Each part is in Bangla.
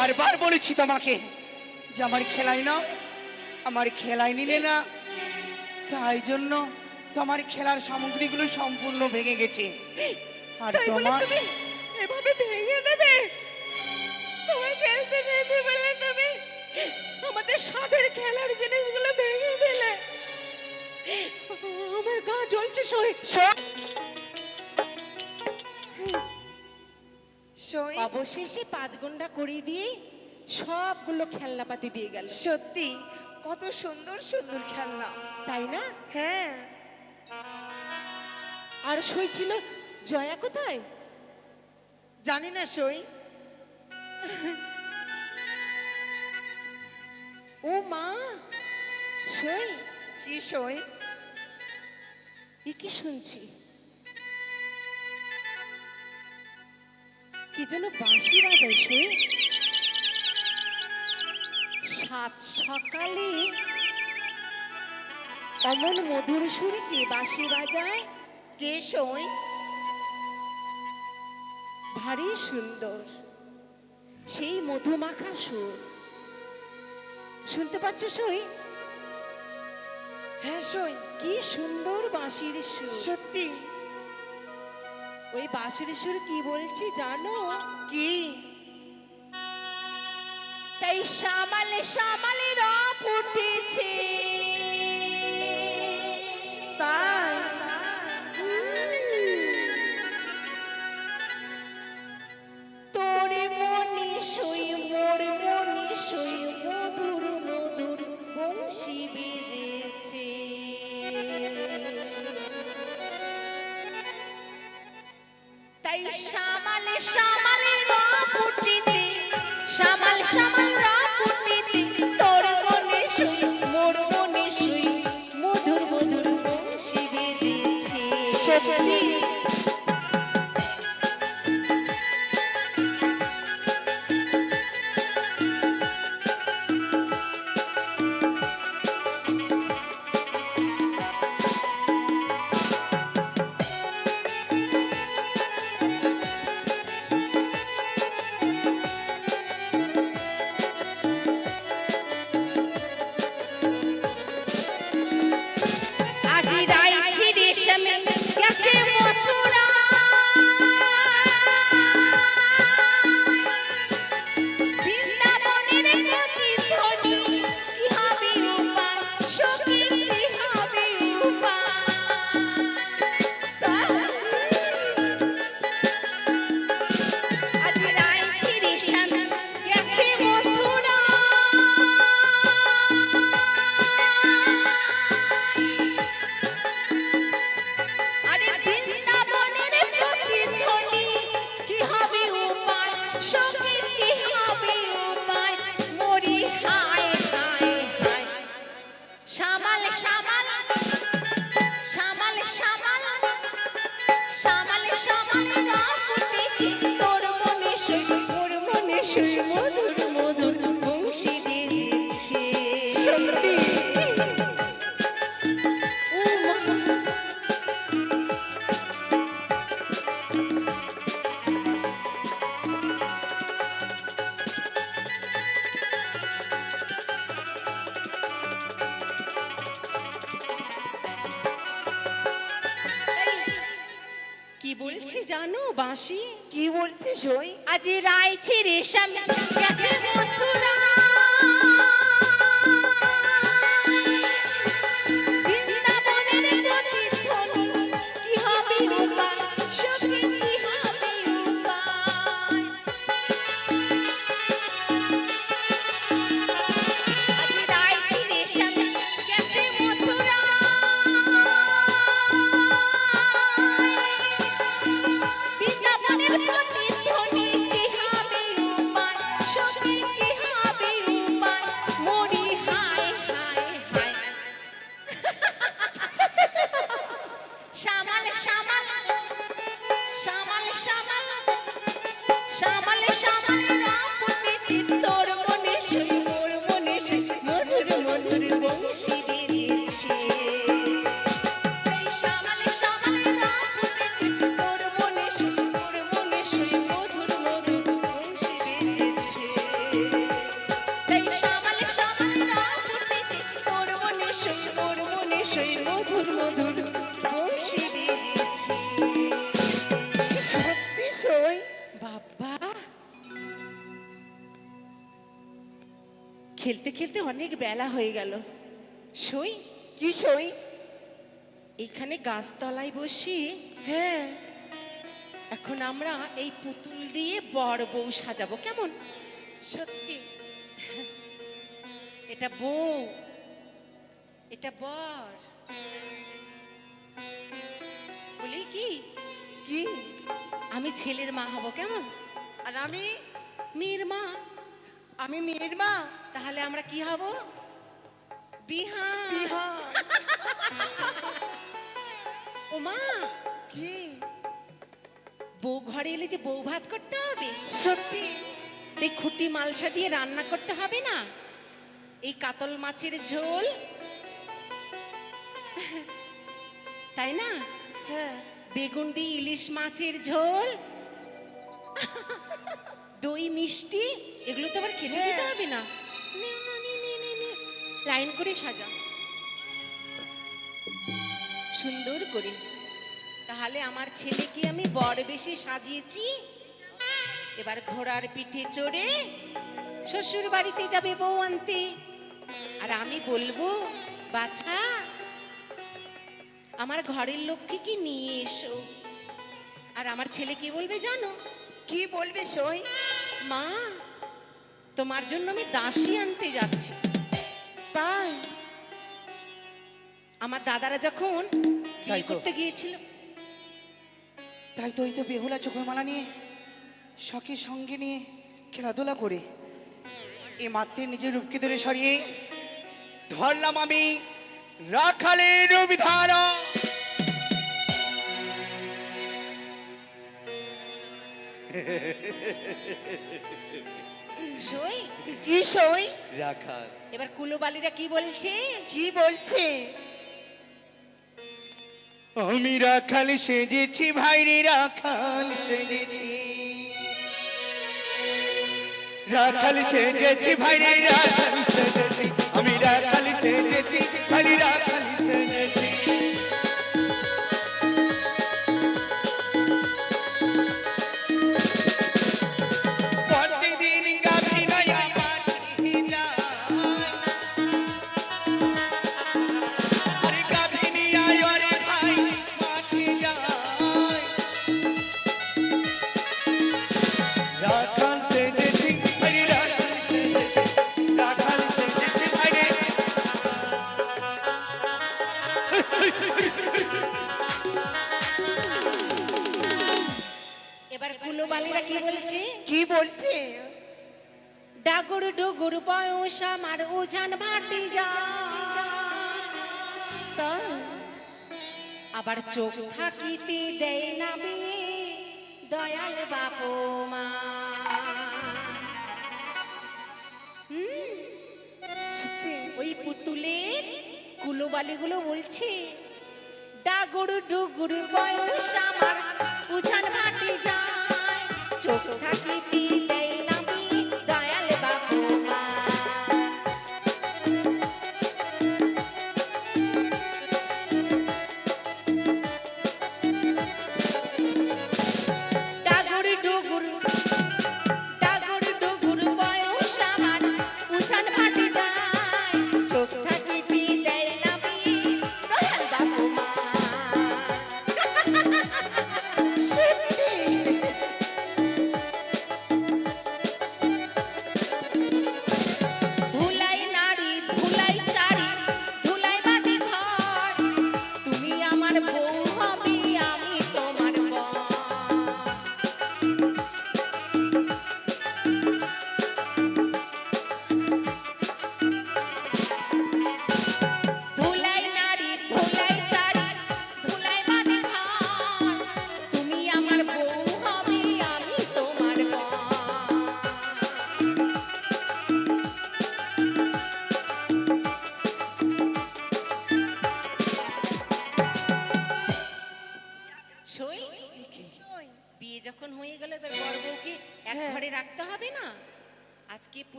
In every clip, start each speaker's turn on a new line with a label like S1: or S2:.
S1: বারবার বলেছি তোমাকে যে আমার খেলাই না আমার খেলাই নিলে না। তাই জন্য তোমার খেলার সামগ্রীগুলো সম্পূর্ণ ভেঙে গেছে। আর তোমার
S2: তুমি এভাবে ভেঙে নেবে তোমায় খেলতে নেবে বলে তুমি আমাদের স্বাদের খেলার জিনিসগুলো ভেঙে দিলে। আমার গা জ্বলছে সই
S3: সই
S2: অবশেষে পাঁচ ঘণ্টা করিয়ে দিয়ে সবগুলো খেলনাপাতি দিয়ে গেল।
S3: সত্যি কত সুন্দর সুন্দর খেলনা।
S2: তাই না?
S3: হ্যাঁ।
S2: আর সই ছিল জয়া কোথায়?
S3: জানি না সই।
S2: ও মা সই।
S3: কি সই?
S2: এ কি শুনছি? কি যেন বাঁশি বাজায় সই সাত সকালে অমন মধুর সুরে কে বাঁশি বাজায়?
S3: কে সই
S2: ভারী সুন্দর, সেই মধুমাখা সুর। শুনতে পাচ্ছ সই
S3: হ্যাঁ সই
S2: কি সুন্দর বাঁশির সুর।
S3: সত্যি?
S2: ওই বাসুরেশ্বর সুর কি বলছি জানো?
S3: কি?
S2: তাই সামালে সামালে রব উঠেছে। সত্যি আজি গেছে কি ওই আজ রাইছে রেশম গেছে মথুরা বেলা হয়ে গেল। সই?
S3: কি সই?
S2: এইখানে গাছতলায় বসি।
S3: হ্যাঁ।
S2: এখন আমরা এই পুতুল দিয়ে বর বউ সাজাবো। কেমন?
S3: সত্যি।
S2: এটা বউ। এটা বর। বলি কি?
S3: কি?
S2: আমি ছেলের মা হব। কেমন?
S3: আর আমি?
S2: মেয়ের মা।
S3: আমি মেয়ের মা?
S2: তাহলে আমরা কি হব? বিহান। ও মা
S3: কি?
S2: বউ ঘরে এলে যে বউ ভাত করতে হবে?
S3: সত্যি।
S2: এই খুঁটি মালসা দিয়ে রান্না করতে হবে না? এই কাতল মাছের ঝোল? তাই না?
S3: হ্যাঁ।
S2: বেগুন দিয়ে ইলিশ মাছের ঝোল? দই মিষ্টি? এগুলো তো আবার খেতে দিতে হবে নে, নে, নে। লাইন করে সাজা। সুন্দর করে। তাহলে আমার ছেলেকে আমি বড় বেশি সাজিয়েছি। এবার ঘোড়ার পিঠে চড়ে শ্বশুর বাড়িতে যাবে বউ আনতে। আর আমি বলব বাছা আমার ঘরের লোককে কি নিয়ে এসো। আর আমার ছেলে কি বলবে জানো?
S3: কি বলবে সই?
S2: মা তোমার জন্য আমি দাসী আনতে যাচ্ছি।
S3: তাই?
S2: আমার দাদারা যখন বিয়ে করতে গিয়েছিল।
S1: তাই তো ওই তো বেহুলা চোখের মালা নিয়ে সঙ্গে নিয়ে খেলাধুলা করে এ মাত্রে নিজের রূপকে ধরে সরিয়ে ধরলাম আমি রাখালের রূপ ধারা
S2: সই
S3: কি সই
S1: রাখাল।
S2: এবার কুলোবালিরা কি বলছে?
S3: কি বলছে?
S1: আমি রাখাল সেজেছি ভাইরে রাখাল সেজেছি। রাখাল সেজেছি ভাইরে রাখাল সেজেছি। আমি রাখাল সেজেছি ভাইরে রাখাল সেজেছি।
S2: এবার কুলোবালিরা কি বলছে
S3: কি বলছে
S2: ডাগর ডুগুর বয়স আমার ওজান ভাটি যা আবার চোখ থাকিতে দেয় না দয়াল বাপু মা কুলোবালিগুলো বলছে ডাগর ডুগুর বয়স আমার উঠান মাটি যায় চোখ থাকিতে দেয়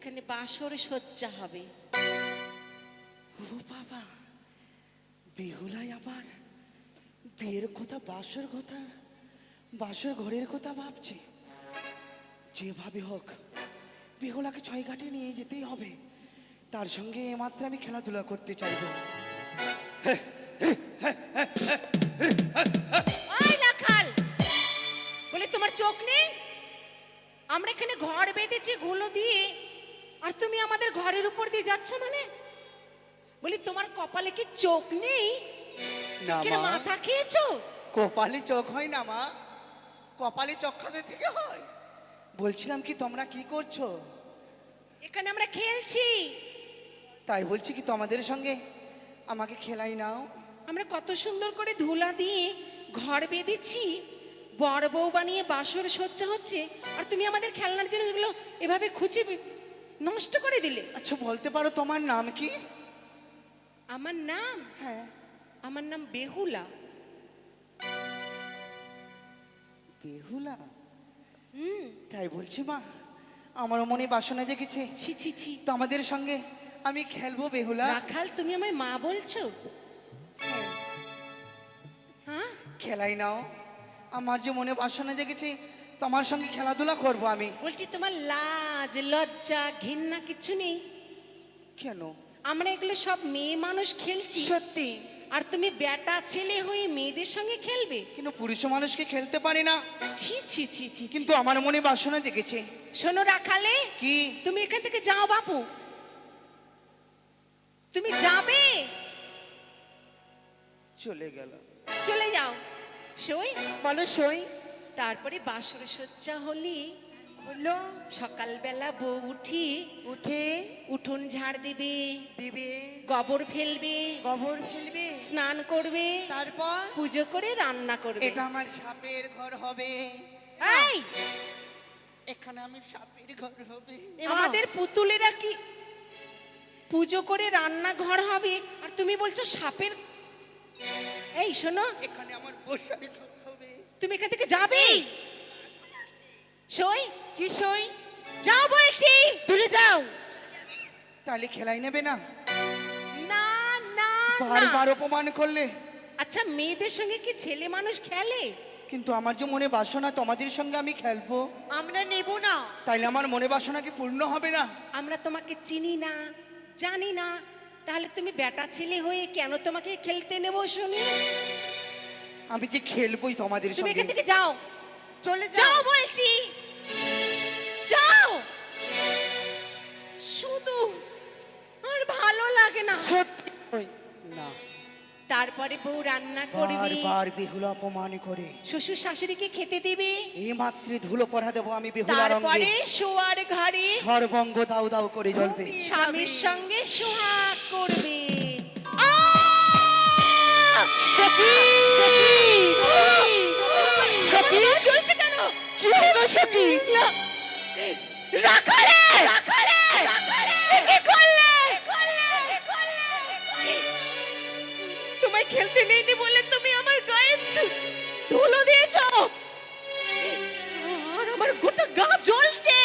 S2: এখানে বাসর সজ্জা হবে।
S1: ও বাবা বেহুলাই আবার? বিয়ের কথা বাসর কথা বাসর ঘরের কথা ভাবছি। যেভাবে হোক বেহুলাকে ছয় ঘাটে নিয়ে যেতেই হবে। তার সঙ্গে মাত্র আমি খেলাধুলা করতে চাইব।
S2: বলে তোমার চোখ নেই? আমরা এখানে ঘর বেঁধেছি গুলো দিয়ে আর তুমি আমাদের ঘরের উপর দিয়ে যাচ্ছ মানে? বলি তোমার কপালে কি চোখ নেই? চোখের
S1: মা।
S2: মাথা খেয়েছো?
S1: কপালে চোখ হয় না মা। কপালে চোখ খাতে থেকে হয়। বলছিলাম কি তোমরা কি করছ?
S2: এখানে আমরা খেলছি।
S1: তাই বলছি কি তোমাদের সঙ্গে আমাকে খেলাই নাও।
S2: আমরা কত সুন্দর করে ধুলা দিয়ে ঘর বেঁধেছি। বর বউ বানিয়ে বাসর সজ্জা হচ্ছে। আর তুমি আমাদের খেলনার জিনিসগুলো এভাবে খুঁজে বি- নষ্ট করে দিলে।
S1: আচ্ছা বলতে পারো তোমার নাম কি?
S2: আমার নাম?
S1: হ্যাঁ।
S2: আমার নাম বেহুলা।
S1: বেহুলা?
S2: হুম।
S1: তাই বলছি মা আমার মনে বাসনা জেগেছে।
S2: ছি ছি ছি।
S1: তো আমাদের সঙ্গে আমি খেলব বেহুলা।
S2: রাখাল তুমি আমায় মা বলছো? হ্যাঁ?
S1: খেলাই নাও। আমার যে মনে বাসনা জেগেছে তোমার সঙ্গে খেলাধুলা করব আমি।
S2: বলছি তোমার লাজ লজ্জা ঘৃণা কিছু নেই?
S1: কেন?
S2: আমরা এগুলো সব মেয়ে মানুষ খেলছি।
S3: সত্যি?
S2: আর তুমি বেটা ছেলে হয়ে মেয়েদের সঙ্গে খেলবে?
S1: কিন্তু পুরুষ মানুষকে খেলতে পারি না।
S2: ছি ছি ছি ছি
S1: কিন্তু
S2: কিন্তু
S1: আমার মনে বাসনা জেগেছে।
S2: শোনো রাখালে
S1: কি?
S2: তুমি এখান থেকে যাও বাপু। তুমি যাবে?
S1: চলে গেল
S2: চলে যাও। সই?
S3: বলো সই।
S2: তারপরে বাসর সজ্জা হলি।
S3: হলো।
S2: সকালবেলা বউ উঠি।
S3: উঠে।
S2: উঠোন ঝাড় দিবে।
S3: দিবে।
S2: গোবর ফেলবে।
S3: গোবর ফেলবে।
S2: স্নান করবে।
S3: তারপর?
S2: পুজো করে রান্না করবে।
S1: এটা আমার সাপের ঘর হবে।
S2: এই!
S1: এখানে আমি সাপের ঘর হবে।
S2: আমাদের পুতুলেরা কি পুজো করে রান্নাঘর হবে? আর তুমি বলছো সাপের এই শোনো।
S1: এখানে আমার বসার ঘর
S2: তুমি এখান থেকে যাবে? সই?
S3: কি সই?
S2: যাও বলছি।
S3: দূরে যাও।
S1: তাহলে খেলাই নেবে না?
S2: না না
S1: বারবার অপমান করলে?
S2: আচ্ছা মেয়েদের সঙ্গে কি ছেলে মানুষ খেলে?
S1: কিন্তু আমার যে মনে বাসনা তোমাদের সঙ্গে আমি খেলব।
S3: আমরা নেব না।
S1: তাইলে আমার মনে বাসনা কি পূর্ণ হবে না?
S2: আমরা তোমাকে চিনি না জানি না। তাহলে তুমি বেটা ছেলে হয়ে কেন তোমাকে খেলতে নেব শুনি
S1: আমি যে খেলবোই তোমাদের
S2: তুমি
S1: সঙ্গে।
S2: এখান থেকে যাও।
S3: চলে
S2: যাও।
S3: যাও
S2: বলছি। যাও। শুধু আর ভালো লাগে না।
S3: সত্যি?
S1: না।
S2: তারপরে বউ রান্না করবে।
S1: বারবার বেহুলা অপমান করে।
S2: শ্বশুর শাশুড়িকে খেতে দেবে।
S1: এই মাত্রে ধুলো পরা দেবো আমি বেহুলা
S2: তারপরে শোয়ার ঘরে
S1: সর্বঙ্গ দাউ দাউ করে জ্বলবে।
S2: স্বামীর সঙ্গে সোহাগ করবে।
S3: সখী সখী।
S2: চলছে কেন
S3: কি হলো সখী
S2: রাখালে রাখালে কি করলে? তোমায় খেলতে নেইনি বলে তুমি আমার গায়ে ধুলো দিয়েছ। আর আমার গোটা গা জ্বলছে।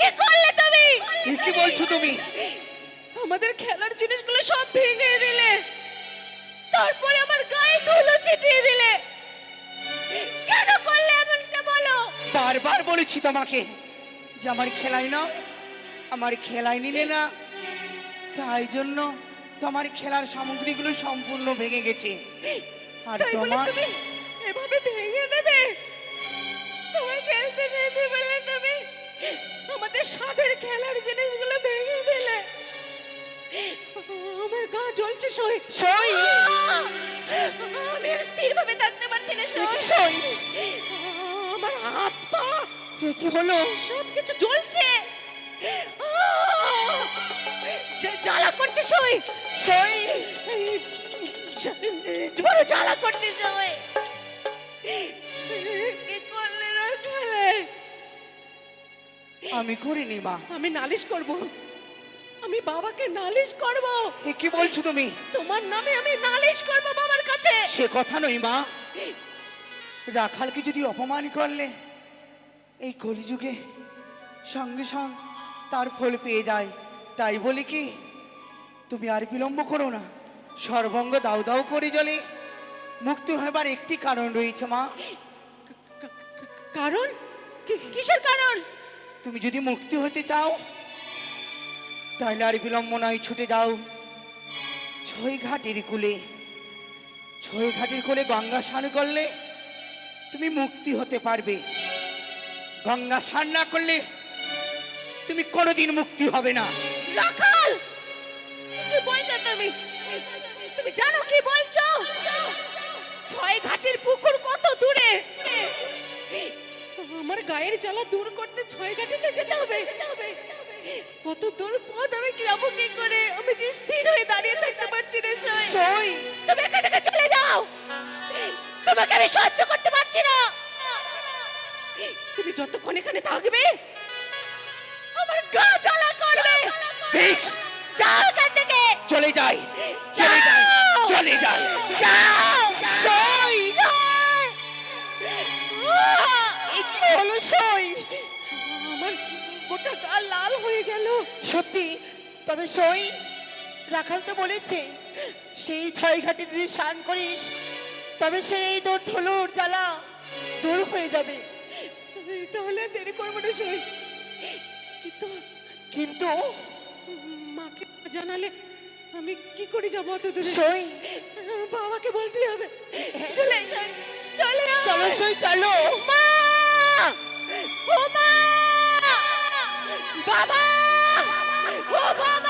S2: কি করলে তুমি?
S1: কি বলছো তুমি?
S2: আমাদের খেলার জিনিসগুলো সব ভেঙে দিলে। তারপরে আমার গায়ে ধুলো ছিটিয়ে দিলে। কেন করলে এমনটা বলো?
S1: বারবার বলেছি তোমাকে যে আমার খেলাই না আমার খেলাই নিলে না। তাই জন্য তোমার খেলার সামগ্রীগুলো সম্পূর্ণ ভেঙে গেছে। আর তোমার
S2: তুমি এভাবে ভেঙে নেবে তোমায় খেলতে নেবে বলে তুমি আমাদের স্বাদের খেলার জিনিসগুলো ভেঙে দিলে। আমার গা জ্বলছে সই।
S3: সই।
S2: আমি আর স্থির ভাবে থাকতে পারছি না সই।
S3: সই?
S2: আমার হাত পা।
S3: কি হলো?
S2: সব কিছু জ্বলছে জ্বালা করছে সই।
S3: সই?
S2: বড় জ্বালা করছে সই। কি করলে
S1: আমি করিনি মা।
S2: আমি নালিশ করব। বাবাকে নালিশ করব।
S1: এ কি বলছো তুমি?
S2: তোমার নামে আমি নালিশ করব বাবার কাছে।
S1: সে কথা নই মা। রাখালকে যদি অপমান করলে এই কলিযুগে সঙ্গে সঙ্গ তার ফল পেয়ে যায়। তাই বলি কি তুমি আর বিলম্ব করো না। সর্বঙ্গ দাও দাও করে জলে। মুক্তি হবার একটি কারণ রয়েছে মা।
S2: কারণ? কি- কিসের কারণ?
S1: তুমি যদি মুক্তি হতে চাও তাহলে আর বিলম্ব নয়, ছুটে যাও। ছয় ঘাটের কুলে ছয় ঘাটের কোলে গঙ্গা স্নান করলে তুমি মুক্তি হতে পারবে। গঙ্গা স্নান না করলে তুমি কোনোদিন মুক্তি হবে না।
S2: রাখাল, কি বলছো তুমি? তুমি জানো কি বলছো? ছয় ঘাটের পুকুর কত দূরে? আমার গায়ের জ্বালা দূর করতে ছয় ঘাটিতে যেতে হবে। কত দূর পথ? আমি যাব কি করে? আমি যে স্থির হয়ে দাঁড়িয়ে থাকতে পারছি না সই।
S3: সই?
S2: তুমি এখান থেকে চলে যাও। তোমাকে আমি সহ্য করতে পারছি না। তুমি যতক্ষণ এখানে থাকবে আমার গা জ্বালা করবে।
S1: বেশ।
S2: যাও এখান থেকে।
S1: চলে যাই। চলে যাই। চলে যাই।
S2: যাও।
S3: সই। এ কি হলো সই?
S2: গোটা গা লাল হয়ে গেল।
S3: সত্যি তবে সই রাখাল তো বলেছে সেই ছয় ঘাটে যদি স্নান করিস তবে সে এই তোর ধলুর জ্বালা দূর হয়ে যাবে।
S2: তাহলে আর দেরি করব না সই। কিন্তু
S3: কিন্তু
S2: মাকে জানালে আমি কি করে যাব অত দূরে?
S3: সই।
S2: বাবাকে বলতে হবে। চলে সই, চলে
S3: চলো সই চলো।
S2: মা! ও মা! বাবা ও বাবা